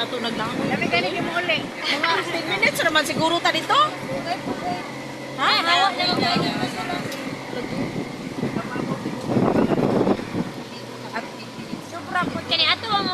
Natunag lang. Kami ganit yung uli. Mga 10 minutes naman siguro ta dito. Ha? Hawak na lang tayo. Sobra po. Kani ato ang